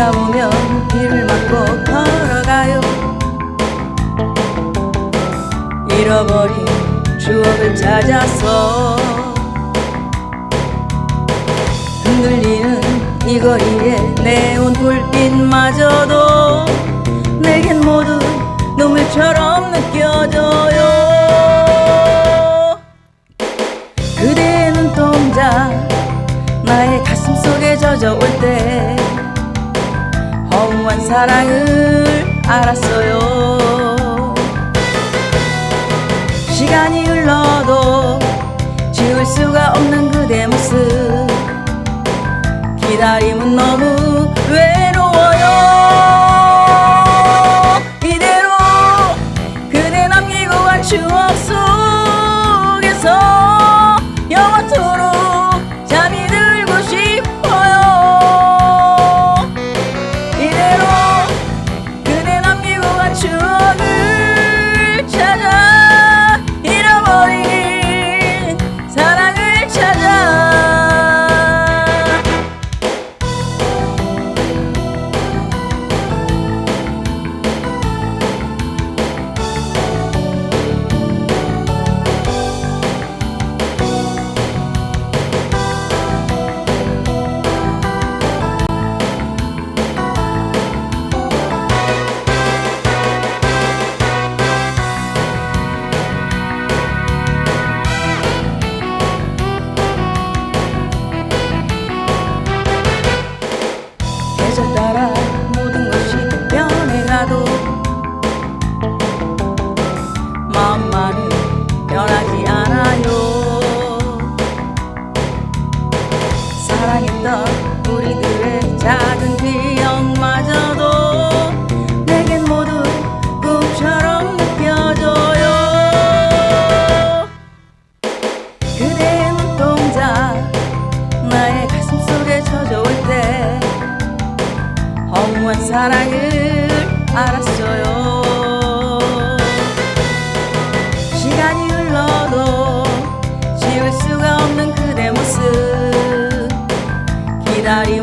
비가 오면 비를 맞고 걸어가요. 잃어버린 추억을 찾아서 흔들리는 이 거리에 네온 불빛마저도 내겐 모두 눈물처럼 느껴져요. 그대의 눈동자 나의 가슴 속에 젖어올 때 사랑을 알았어요. 시간이 흘러도 지울 수가 없는 그대 모습. 기다림은 너무 you 우리들의 작은 기억마저도 내겐 모두 꿈처럼 느껴져요. 그대의 눈동자 나의 가슴 속에 젖어올 때 허무한 사랑을 알았어요 지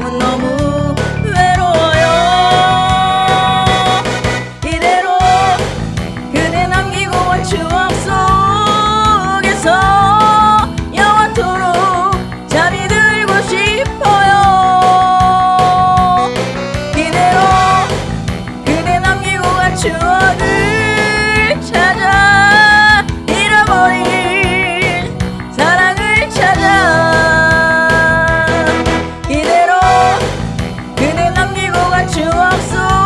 to so.